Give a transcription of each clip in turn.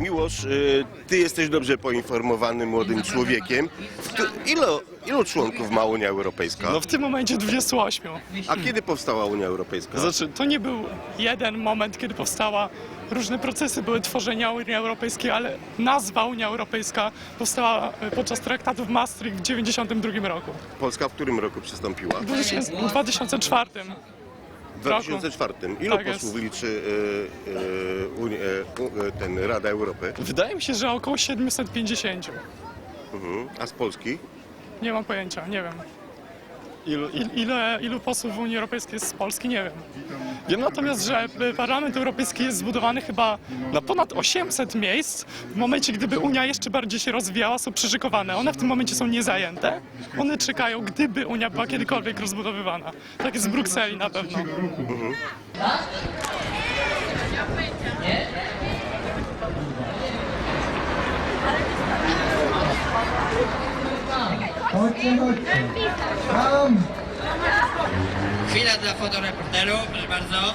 Miłosz, y, ty jesteś dobrze poinformowanym młodym człowiekiem. Ilu, ilu członków ma Unia Europejska? No w tym momencie 28. A kiedy powstała Unia Europejska? Znaczy, to nie był jeden moment, kiedy powstała. Różne procesy były tworzenia Unii Europejskiej, ale nazwa Unia Europejska powstała e, podczas traktatu w Maastricht w 1992 roku. Polska w którym roku przystąpiła? W 2004. W 2004. Ilu Tak posłów liczy y, y, y, u- ten Rada Europy? Wydaje mi się, że około 750. Mhm. A z Polski? Nie mam pojęcia, nie wiem. Ilu, il, ile, ilu posłów w Unii Europejskiej jest z Polski, nie wiem. Wiem natomiast, że y, Parlament Europejski jest zbudowany chyba na ponad 800 miejsc. W momencie, gdyby Unia jeszcze bardziej się rozwijała, są przyszykowane. One w tym momencie są niezajęte. One czekają, gdyby Unia była kiedykolwiek rozbudowywana. Tak jest w Brukseli na pewno. Chodźcie, chodźcie. Tam! Chwila dla fotoreporteru, proszę bardzo,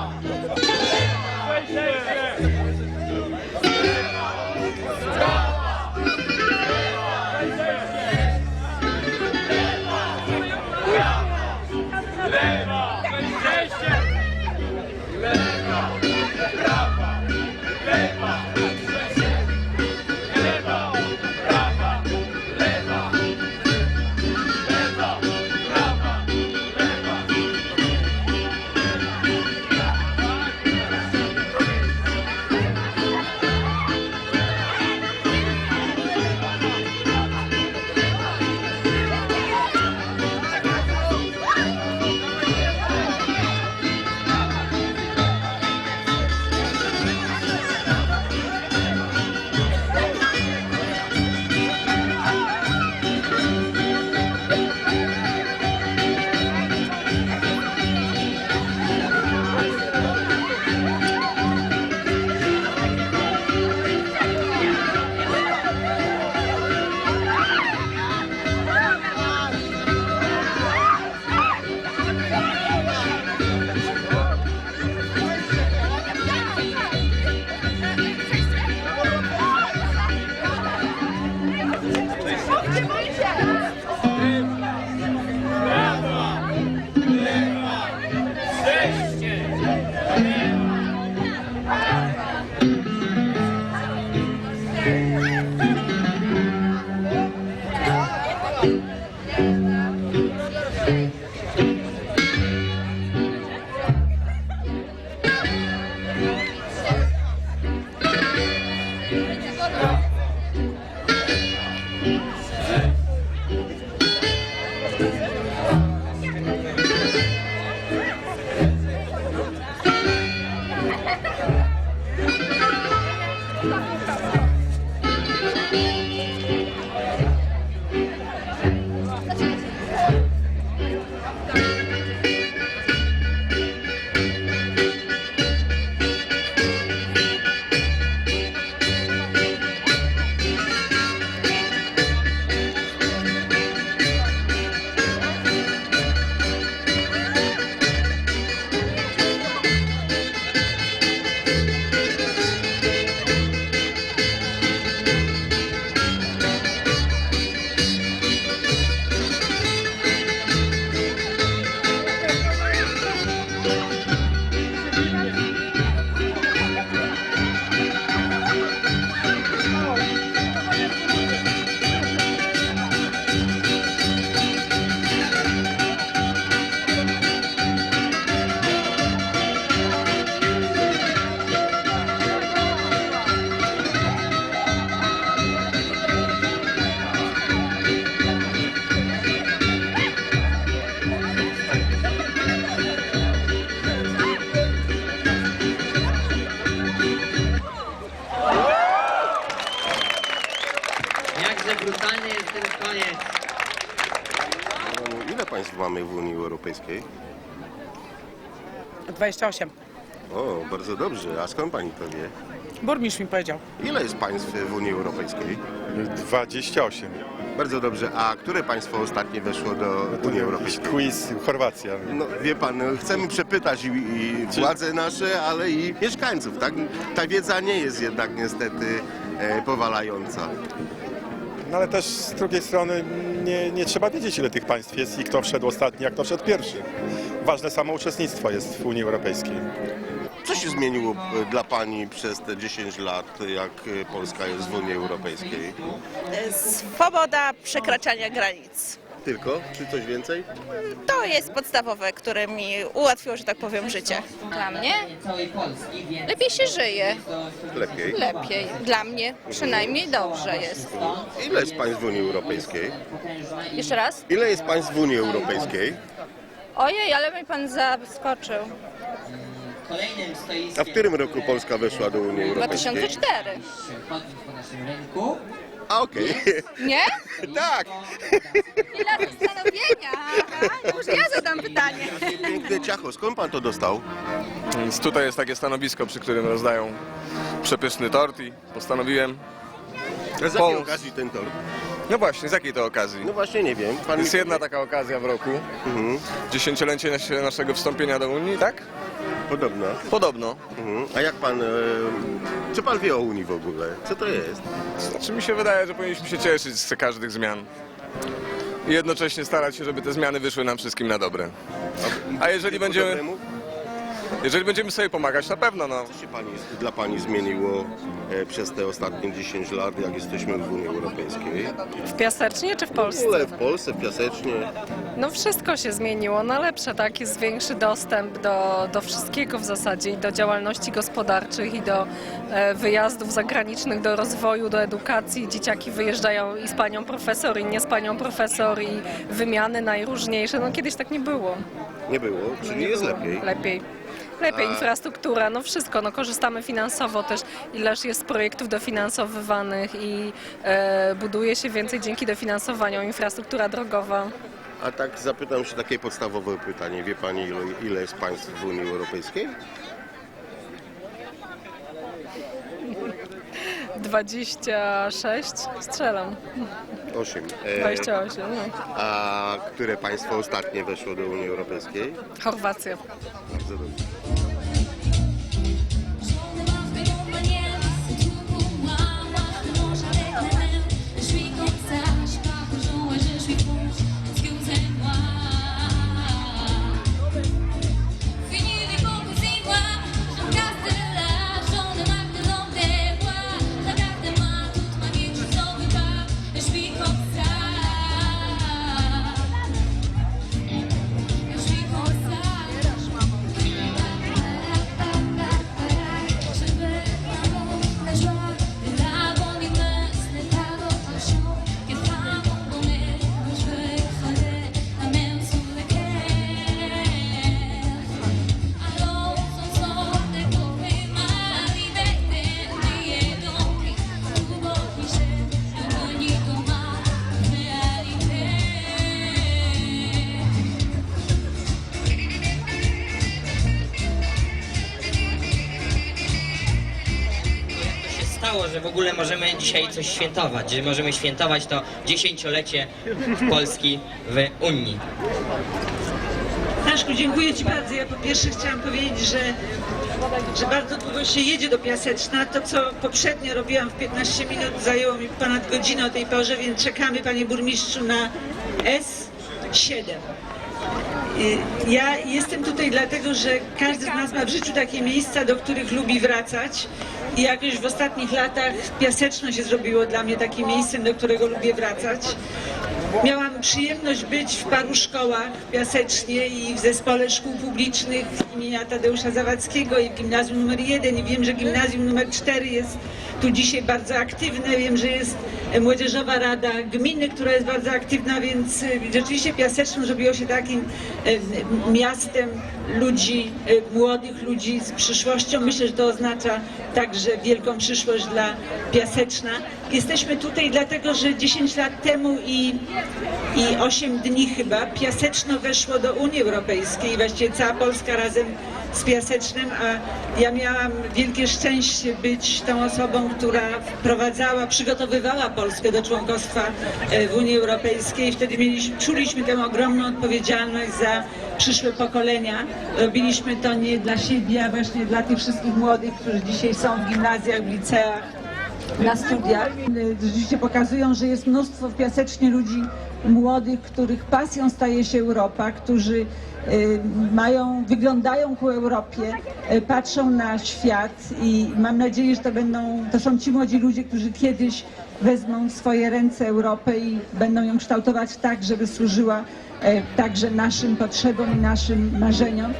Yeah. Mamy w Unii Europejskiej? 28. O, bardzo dobrze. A skąd pani to wie? Burmistrz mi powiedział. Ile jest państw w Unii Europejskiej? 28. Bardzo dobrze. A które państwo ostatnie weszło do Unii Europejskiej? Quiz, Chorwacja. No, wie pan, no, chcemy przepytać i, i władze nasze, ale i mieszkańców, tak? Ta wiedza nie jest jednak niestety e, powalająca. No ale też z drugiej strony nie, nie trzeba wiedzieć ile tych państw jest i kto wszedł ostatni, a kto wszedł pierwszy. Ważne samo uczestnictwo jest w Unii Europejskiej. Co się zmieniło e, dla pani przez te 10 lat, jak e, Polska jest w Unii Europejskiej? Swoboda przekraczania granic. Tylko? Czy coś więcej? To jest podstawowe, które mi ułatwiło, że tak powiem, życie. Dla mnie Całej Polski, więc lepiej się żyje, Lepiej. lepiej. Dla mnie przynajmniej dobrze jest. Ile jest państw w Unii Europejskiej? Jeszcze raz? Ile jest państw w Unii Europejskiej? Ojej, ale mnie pan zaskoczył. kolejnym A w którym roku Polska weszła do Unii Europejskiej? 2004. chodzi po naszym rynku. A okej. Nie? tak. Chwila zastanowienia. Aha, może ja zadam pytanie. Piękne ciacho. Skąd pan to dostał? Więc tutaj jest takie stanowisko, przy którym rozdają przepyszny tort i postanowiłem... Z jakiej Pomóc. okazji ten tort? No właśnie, z jakiej to okazji? No właśnie nie wiem. Pan Jest jedna powie. taka okazja w roku. Mhm. Dziesięciolecie nas- naszego wstąpienia do Unii, tak? Podobno. Podobno. Mhm. A jak pan... E, czy pan wie o Unii w ogóle? Co to jest? Znaczy mi się wydaje, że powinniśmy się cieszyć z każdych zmian. I jednocześnie starać się, żeby te zmiany wyszły nam wszystkim na dobre. A jeżeli będziemy, dobremu? Jeżeli będziemy sobie pomagać, na pewno no. Co się pani, dla pani zmieniło e, przez te ostatnie 10 lat, jak jesteśmy w Unii Europejskiej? W Piasecznie czy w W Polsce? ogóle w Polsce, w Piasecznie. No wszystko się zmieniło na lepsze, tak? Jest większy dostęp do, do wszystkiego w zasadzie i do działalności gospodarczych i do e, wyjazdów zagranicznych, do rozwoju, do edukacji. Dzieciaki wyjeżdżają i z panią profesor i nie z panią profesor i wymiany najróżniejsze. No kiedyś tak nie było. Nie było, czyli Nie jest było. lepiej. Lepiej. Lepiej, A- infrastruktura, no wszystko, no korzystamy finansowo też, ileż jest projektów dofinansowywanych i e, buduje się więcej dzięki dofinansowaniu, infrastruktura drogowa. A tak zapytam się takie podstawowe pytanie. Wie pani, ile, ile jest państw w Unii Europejskiej? 26, strzelam, 8. E, 28, no. a które państwo ostatnie weszło do Unii Europejskiej? Chorwacja. Bardzo dobrze. Że w ogóle możemy dzisiaj coś świętować, że możemy świętować to dziesięciolecie Polski w Unii. Staszku, dziękuję Ci bardzo. Ja po pierwsze chciałam powiedzieć, że, że bardzo długo się jedzie do Piaseczna. To, co poprzednio robiłam w 15 minut, zajęło mi ponad godzinę o tej porze, więc czekamy, Panie Burmistrzu, na S7. Y, Ja jestem tutaj dlatego, że każdy z nas ma w życiu takie miejsca, do których lubi wracać. I jakoś w ostatnich latach Piaseczno się zrobiło dla mnie takim miejscem, do którego lubię wracać. Miałam przyjemność być w paru szkołach w Piasecznie i w zespole szkół publicznych imienia Tadeusza Zawadzkiego i w gimnazjum numer 1 i wiem, że gimnazjum numer 4 jest tu dzisiaj bardzo aktywne. Wiem, że jest Młodzieżowa Rada Gminy, która jest bardzo aktywna, więc rzeczywiście Piaseczno zrobiło się takim e, miastem ludzi, e, młodych ludzi z przyszłością. Myślę, że to oznacza także wielką przyszłość dla Piaseczna. Jesteśmy tutaj dlatego, że 10 lat temu i, i 8 dni chyba Piaseczno weszło do Unii Europejskiej, właściwie cała Polska razem z Piasecznem, a ja miałam wielkie szczęście być tą osobą, która wprowadzała, przygotowywała Polskę do członkostwa e, w Unii Europejskiej. Wtedy mieliśmy, czuliśmy tę ogromną odpowiedzialność za przyszłe pokolenia. Robiliśmy to nie dla siebie, a właśnie dla tych wszystkich młodych, którzy dzisiaj są w gimnazjach, w liceach, na studiach. Y, Rzeczywiście pokazują, że jest mnóstwo w Piasecznie ludzi młodych, których pasją staje się Europa, którzy y, mają, wyglądają ku Europie, y, patrzą na świat i mam nadzieję, że to będą, to są ci młodzi ludzie, którzy kiedyś wezmą w swoje ręce Europę i będą ją kształtować tak, żeby służyła y, także naszym potrzebom i naszym marzeniom.